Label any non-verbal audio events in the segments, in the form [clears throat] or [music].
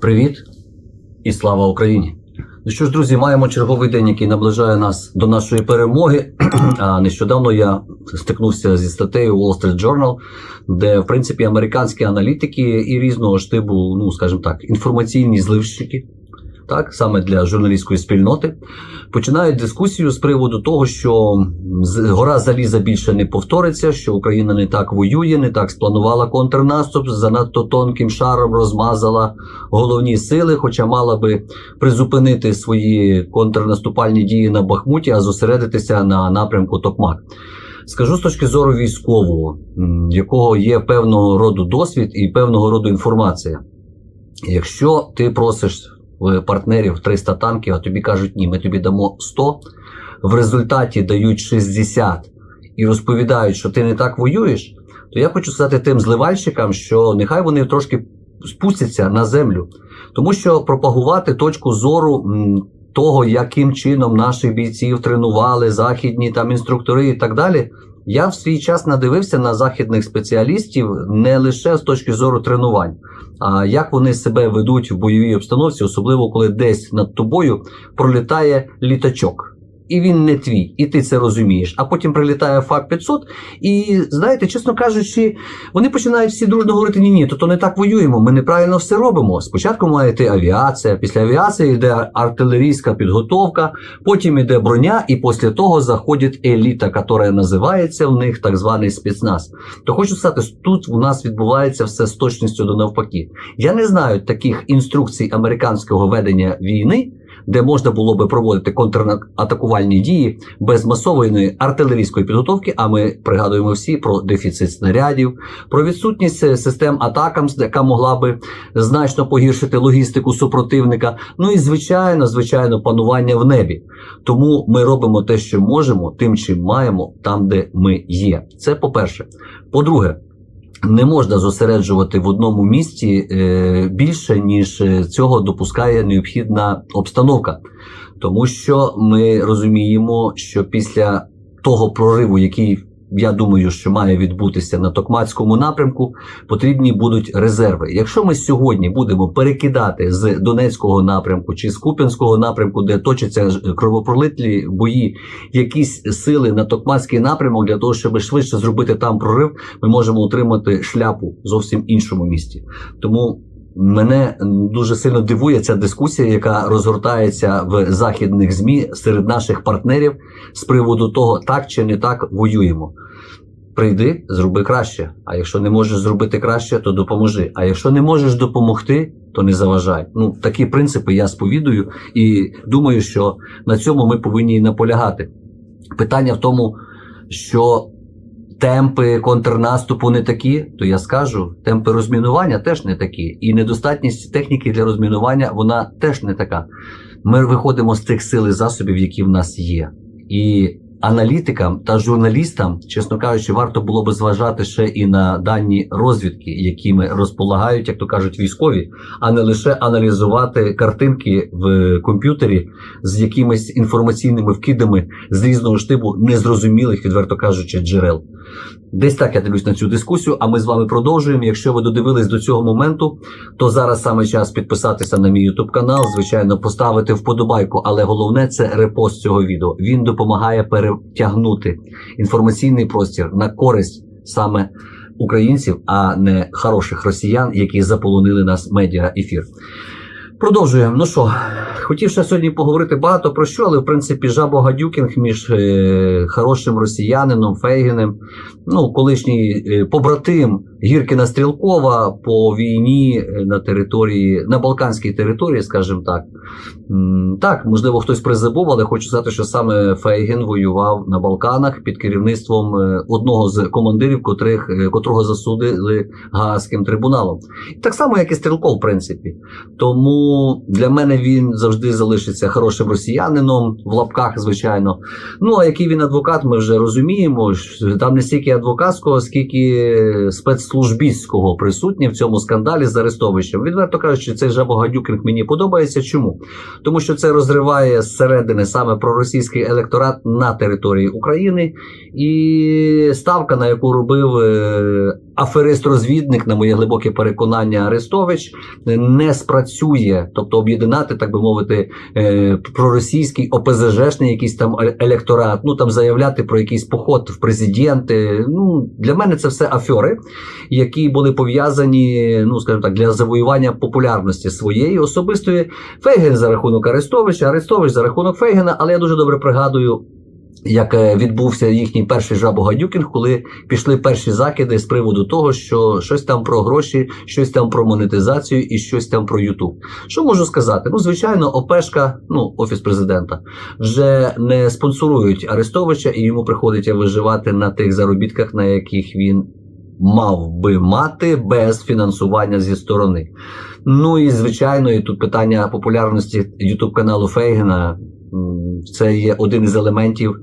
Привіт і слава Україні! Ну що ж, друзі, маємо черговий день, який наближає нас до нашої перемоги. [clears throat] А нещодавно я стикнувся зі статтею Wall Street Journal, де, в принципі, американські аналітики і різного штибу, ну скажімо так, інформаційні зливщики, так саме для журналістської спільноти, починають дискусію з приводу того, що гора заліза більше не повториться, що Україна не так воює, не так спланувала контрнаступ, занадто тонким шаром розмазала головні сили, хоча мала би призупинити свої контрнаступальні дії на Бахмуті, а зосередитися на напрямку Токмак. Скажу з точки зору військового, якого є певного роду досвід і певного роду інформація. Якщо ти просиш партнерів 300 танків, а тобі кажуть, ні, ми тобі дамо 100, в результаті дають 60 і розповідають, що ти не так воюєш, то я хочу сказати тим зливальщикам, що нехай вони трошки спустяться на землю. Тому що пропагувати точку зору того, яким чином наших бійців тренували, західні там інструктори і так далі. Я в свій час надивився на західних спеціалістів не лише з точки зору тренувань, а як вони себе ведуть в бойовій обстановці, особливо коли десь над тобою пролітає літачок. І він не твій, і ти це розумієш. А потім прилітає ФАП 500 і знаєте, чесно кажучи, вони починають всі дружно говорити: ні, ні, то, то не так воюємо. Ми неправильно все робимо. Спочатку має йти авіація, після авіації йде артилерійська підготовка, потім йде броня, і після того заходить еліта, яка називається в них так званий спецназ. То хочу сказати, тут у нас відбувається все з точністю до навпаки. Я не знаю таких інструкцій американського ведення війни. Де можна було би проводити контратакувальні дії без масової артилерійської підготовки, а ми пригадуємо всі про дефіцит снарядів, про відсутність систем атакам, яка могла би значно погіршити логістику супротивника. Ну і звичайно, звичайно, панування в небі. Тому ми робимо те, що можемо, тим, чим маємо, там, де ми є. Це по-перше. По-друге, не можна зосереджувати в одному місці е, більше, ніж е, цього допускає необхідна обстановка. Тому що ми розуміємо, що після того прориву, який я думаю, що має відбутися на Токмацькому напрямку, потрібні будуть резерви. Якщо ми сьогодні будемо перекидати з Донецького напрямку чи з Куп'янського напрямку, де точаться кровопролитлі бої, якісь сили на Токмацький напрямок для того, щоб швидше зробити там прорив, ми можемо отримати шляпу зовсім іншому місті. Тому мене дуже сильно дивує ця дискусія, яка розгортається в західних змі серед наших партнерів з приводу того, так чи не так воюємо. Прийди, зроби краще. А якщо не можеш зробити краще, то допоможи. А якщо не можеш допомогти, то не заважай. Ну такі принципи я сповідую і думаю, що на цьому ми повинні і наполягати. Питання в тому, що темпи контрнаступу не такі, то я скажу, темпи розмінування теж не такі. І недостатність техніки для розмінування вона теж не така. Ми виходимо з тих сил і засобів, які в нас є. І аналітикам та журналістам, чесно кажучи, варто було би зважати ще і на дані розвідки, якими розполагають, як то кажуть, військові, а не лише аналізувати картинки в комп'ютері з якимись інформаційними вкидами з різного штибу незрозумілих, відверто кажучи, джерел. Десь так я дивлюсь на цю дискусію, а ми з вами продовжуємо. Якщо ви додивились до цього моменту, то зараз саме час підписатися на мій YouTube канал, звичайно, поставити вподобайку, але головне це репост цього відео. Він допомагає перетягнути інформаційний простір на користь саме українців, а не хороших росіян, які заполонили нас медіа ефір. Продовжуємо. Ну що, хотів ще сьогодні поговорити багато про що, але в принципі жабогадюкінг між е, хорошим росіянином Фейгіним, ну, колишній е, побратим Гіркіна Стрілкова по війні е, на території, на Балканській території, скажімо так. Так, можливо, хтось призабув, але хочу сказати, що саме Фейгін воював на Балканах під керівництвом е, одного з командирів, котрих, е, котрого засудили Гаазьким трибуналом. Так само, як і Стрілков, в принципі. Тому для мене він завжди залишиться хорошим росіянином в лапках, звичайно. Ну а який він адвокат, ми вже розуміємо. Там не стільки адвокатського, скільки спецслужб службіського присутні в цьому скандалі з Арестовичем. Відверто кажучи, цей жабогадюкінг мені подобається. Чому? Тому що це розриває зсередини саме проросійський електорат на території України, і ставка, на яку робив е, аферист-розвідник, на моє глибоке переконання, Арестович, не спрацює, тобто об'єднати, так би мовити, е, проросійський ОПЗЖшний якийсь там е- електорат, ну там заявляти про якийсь поход в президенти. Ну для мене це все афери, які були пов'язані, ну скажімо так, для завоювання популярності своєї особистої. Фейген за рахунок Арестовича, Арестович за рахунок Фейгена, але я дуже добре пригадую. Як е, відбувся їхній перший жабогадюкінг, коли пішли перші закиди з приводу того, що щось там про гроші, щось там про монетизацію і щось там про Ютуб. Що можу сказати? Ну, звичайно, ОПшка, ну, офіс президента, вже не спонсорують Арестовича, і йому приходиться виживати на тих заробітках, на яких він мав би мати без фінансування зі сторони. Ну і звичайно, і тут питання популярності Ютуб каналу Фейгена. Це є один із елементів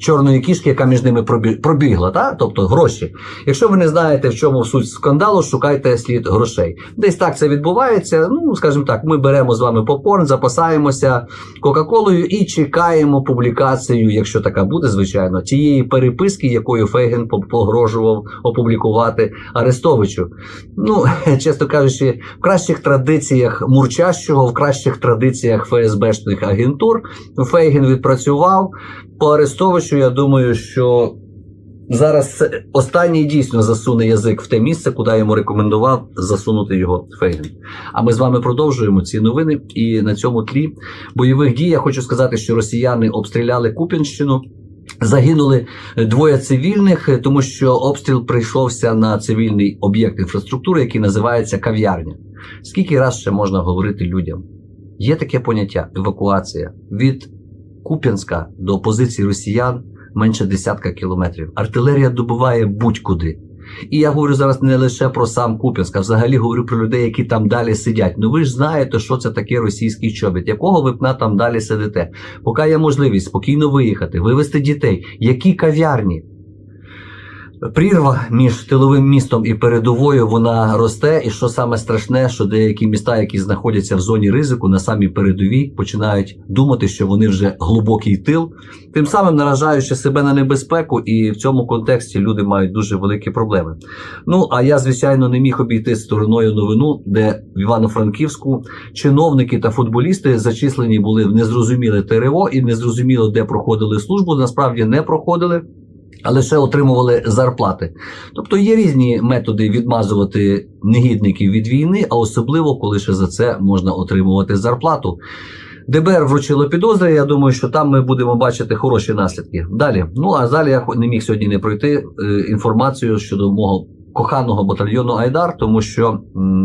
чорної кішки, яка між ними пробі- пробігла, та? тобто гроші. Якщо ви не знаєте, в чому суть скандалу, шукайте слід грошей. Десь так це відбувається. Ну, скажімо так, ми беремо з вами попкорн, запасаємося Кока-Колою і чекаємо публікацію, якщо така буде, звичайно, тієї переписки, якою Фейген по- погрожував опублікувати Арестовичу. Ну, [laughs] чесно кажучи, в кращих традиціях мурчащого, в кращих традиціях ФСБшних агентур Фейген відпрацював. По Арестовичу, я думаю, що зараз останній дійсно засуне язик в те місце, куди йому рекомендував засунути його Фейген. А ми з вами продовжуємо ці новини. І на цьому тлі бойових дій я хочу сказати, що росіяни обстріляли Купінщину. Загинули двоє цивільних, тому що обстріл прийшовся на цивільний об'єкт інфраструктури, який називається кав'ярня. Скільки раз ще можна говорити людям? Є таке поняття евакуація від Куп'янська до позиції росіян менше десятка кілометрів. Артилерія добуває будь-куди. І я говорю зараз не лише про сам Куп'янськ, а взагалі говорю про людей, які там далі сидять. Ну ви ж знаєте, що це таке російський чобіт, якого ви б на там далі сидите. Поки є можливість спокійно виїхати, вивезти дітей, які кав'ярні. Прірва між тиловим містом і передовою вона росте, і що саме страшне, що деякі міста, які знаходяться в зоні ризику на самій передовій, починають думати, що вони вже глибокий тил, тим самим наражаючи себе на небезпеку, і в цьому контексті люди мають дуже великі проблеми. Ну а я, звичайно, не міг обійти стороною новину, де в Івано-Франківську чиновники та футболісти зачислені були в незрозуміле ТРО і незрозуміло, де проходили службу. Насправді не проходили. А лише отримували зарплати. Тобто є різні методи відмазувати негідників від війни, а особливо коли ще за це можна отримувати зарплату. ДБР вручило підозри. Я думаю, що там ми будемо бачити хороші наслідки. Далі. Ну а далі я не міг сьогодні не пройти е, інформацію щодо мого коханого батальйону Айдар, тому що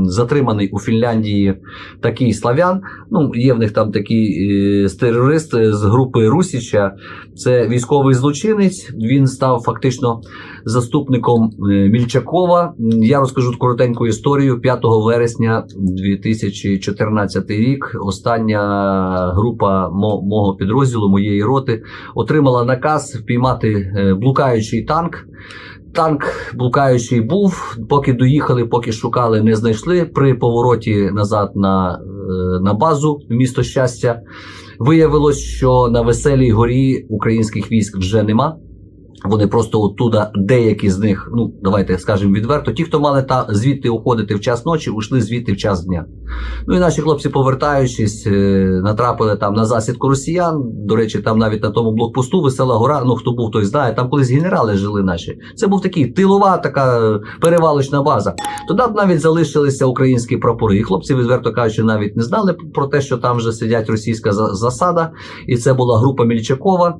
затриманий у Фінляндії такий славян. Ну, є в них там такий е, терорист з групи Русіча. Це військовий злочинець. Він став фактично заступником е, Мільчакова. Я розкажу коротеньку історію. 5 вересня 2014 рік. Остання група мо- мого підрозділу, моєї роти, отримала наказ впіймати е, блукаючий танк. Танк блукаючий був, поки доїхали, поки шукали, не знайшли. При повороті назад на, е, на базу місто щастя виявилось, що на веселій горі українських військ вже нема. Вони просто оттуда, деякі з них, ну давайте скажемо відверто, ті, хто мали та звідти уходити в час ночі, ушли звідти в час дня. Ну і наші хлопці, повертаючись, е, натрапили там на засідку росіян. До речі, там навіть на тому блокпосту Весела Гора. Ну хто був, той знає. Там колись генерали жили наші. Це був такий тилова, така перевалочна база. Туди навіть залишилися українські прапори. І хлопці, відверто кажучи, навіть не знали про те, що там вже сидять російська за- засада, і це була група Мільчакова.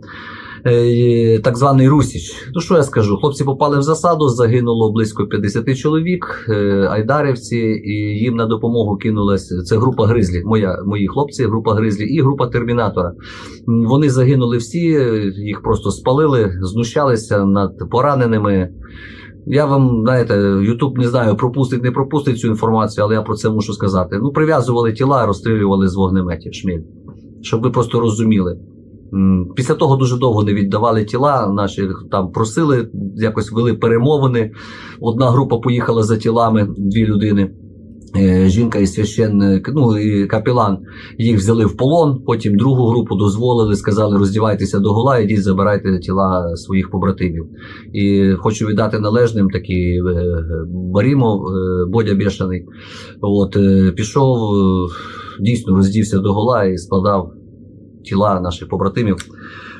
Е, Так званий Русіч. Ну що я скажу? Хлопці попали в засаду, загинуло близько 50 чоловік, е, айдарівці, і їм на допомогу кинулась це група Гризлі. Моя мої хлопці, група Гризлі і група Термінатора. Вони загинули всі, їх просто спалили, знущалися над пораненими. Я вам, знаєте, Ютуб не знаю, пропустить, не пропустить цю інформацію, але я про це мушу сказати. Ну, прив'язували тіла, розстрілювали з вогнеметів шміль. Щоб ви просто розуміли. Після того дуже довго не віддавали тіла. Наші там просили, якось вели перемовини. Одна група поїхала за тілами, дві людини. Е, Жінка і священник, ну і капелан їх взяли в полон. Потім другу групу дозволили, сказали, роздівайтеся до гола, ідіть, забирайте тіла своїх побратимів. І хочу віддати належним такий е, Барімов, е, Бодя Бєшаний. От, е, пішов, е, дійсно роздівся до гола і складав тіла наших побратимів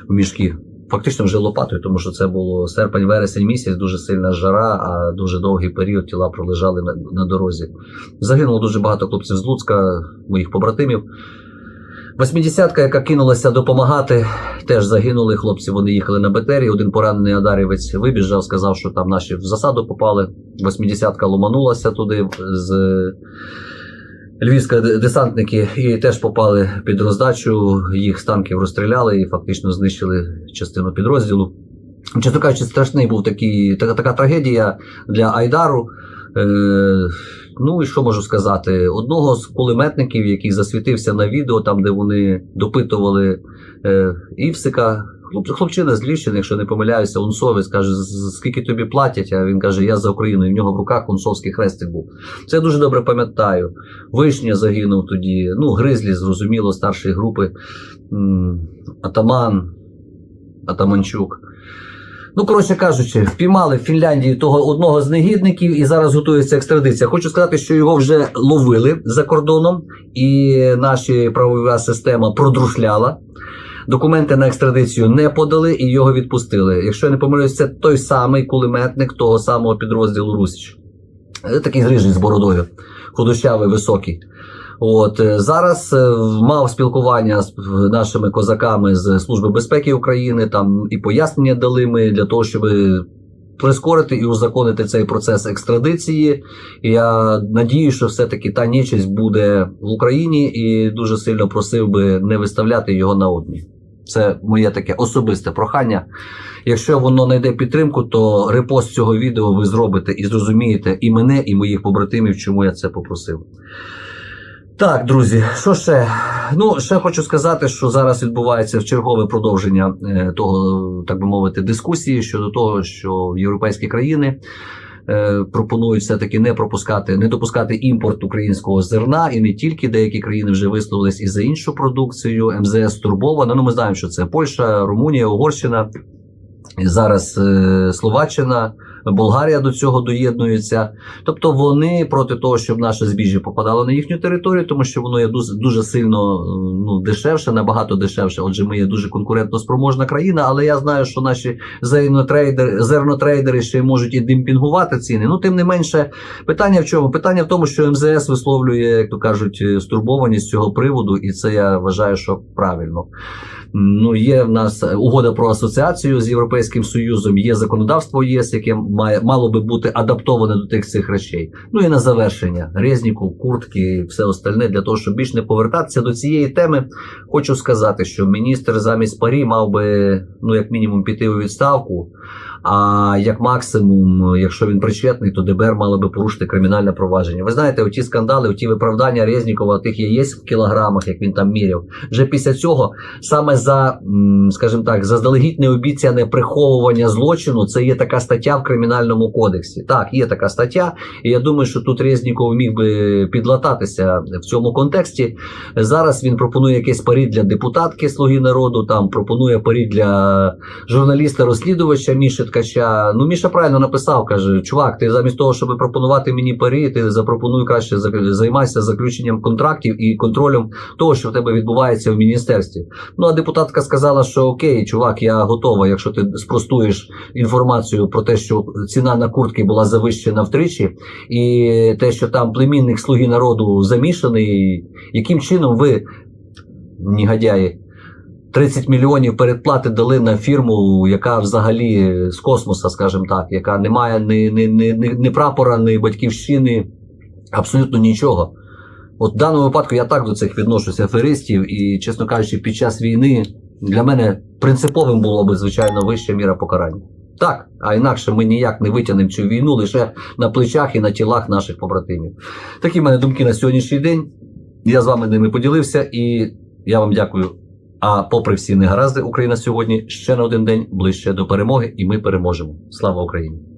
в мішки. Фактично вже лопатою, тому що це було серпень-вересень місяць, дуже сильна жара, а дуже довгий період тіла пролежали на, на дорозі. Загинуло дуже багато хлопців з Луцька, моїх побратимів. Восьмидесятка, яка кинулася допомагати, теж загинули хлопці. Вони їхали на БТРі. Один поранений адарівець вибіжав, сказав, що там наші в засаду попали. Восьмидесятка ломанулася туди з львівська д- десантники і теж попали під роздачу. Їх з танків розстріляли і фактично знищили частину підрозділу. Чесно кажучи, страшний був такий, така, така трагедія для Айдару. Е, ну і що можу сказати? Одного з кулеметників, який засвітився на відео, там, де вони допитували е, Івсика, хлопчина з Львівщини, якщо не помиляюся, унсовець, каже, скільки тобі платять? А він каже, я за Україну. І в нього в руках унсовський хрестик був. Це дуже добре пам'ятаю. Вишня загинув тоді. Ну, Гризлі, зрозуміло, старшої групи. Атаман, Атаманчук. Ну, коротше кажучи, впіймали в Фінляндії того одного з негідників і зараз готується екстрадиція. Хочу сказати, що його вже ловили за кордоном, і наша правова система продрушляла. Документи на екстрадицію не подали і його відпустили. Якщо я не помиляюсь, це той самий кулеметник того самого підрозділу Русіч. Е, Такий рижий з бородою, худощавий, високий. От е, зараз е, мав спілкування з нашими козаками з Служби безпеки України. Там і пояснення дали ми для того, щоб прискорити і узаконити цей процес екстрадиції. Я надію, що все-таки та нечисть буде в Україні, і дуже сильно просив би не виставляти його на обмін. Це моє таке особисте прохання. Якщо воно знайде підтримку, то репост цього відео ви зробите і зрозумієте і мене, і моїх побратимів, чому я це попросив. Так, друзі, що ще? Ну, ще хочу сказати, що зараз відбувається чергове продовження е, того, так би мовити, дискусії щодо того, що європейські країни е, пропонують все-таки не пропускати, не допускати імпорт українського зерна, і не тільки деякі країни вже висловились і за іншу продукцію. МЗС турбована. Ну, ми знаємо, що це Польща, Румунія, Угорщина. Зараз е, Словаччина, Болгарія до цього доєднується. Тобто вони проти того, щоб наше збіжжя попадало на їхню територію, тому що воно є дуже, дуже сильно е, ну, дешевше, набагато дешевше. Отже, ми є дуже конкурентно спроможна країна, але я знаю, що наші зернотрейдери, зернотрейдери ще можуть і демпінгувати ціни. Ну, тим не менше, питання в чому? Питання в тому, що МЗС висловлює, як то кажуть, е, стурбованість цього приводу, і це я вважаю, що правильно. Ну, є в нас угода про асоціацію з Європейським Союзом, є законодавство ЄС, яке має мало би бути адаптоване до тих цих речей. Ну і на завершення Резніков, куртки, і все остальне для того, щоб більш не повертатися до цієї теми. Хочу сказати, що міністр замість парі мав би ну як мінімум піти у відставку. А як максимум, якщо він причетний, то ДБР мало би порушити кримінальне провадження. Ви знаєте, оті скандали, оті виправдання Резнікова, тих яєць в кілограмах, як він там міряв. Вже після цього саме за, скажімо так, заздалегідь необіцяне приховування злочину, це є така стаття в кримінальному кодексі. Так, є така стаття, і я думаю, що тут Резніков міг би підлататися в цьому контексті. Зараз він пропонує якесь парі для депутатки Слуги народу, там пропонує парі для журналіста-розслідувача Міші Ткача. Ну, Міша правильно написав, каже: чувак, ти замість того, щоб пропонувати мені парі, ти запропонуй краще займайся заключенням контрактів і контролем того, що в тебе відбувається в міністерстві. Ну а депутатка сказала, що окей, чувак, я готова, якщо ти спростуєш інформацію про те, що ціна на куртки була завищена втричі, і те, що там племінник слуги народу замішаний, яким чином ви, негодяї, 30 мільйонів передплати дали на фірму, яка взагалі з космоса, скажімо так, яка не має ні, ні, ні, ні, прапора, ні батьківщини, абсолютно нічого. От в даному випадку я так до цих відношуся аферистів, і, чесно кажучи, під час війни для мене принциповим було би, звичайно, вища міра покарання. Так, а інакше ми ніяк не витягнемо цю війну лише на плечах і на тілах наших побратимів. Такі в мене думки на сьогоднішній день. Я з вами ними поділився, і я вам дякую А попри всі негаразди, Україна сьогодні ще на один день ближче до перемоги, і ми переможемо. Слава Україні!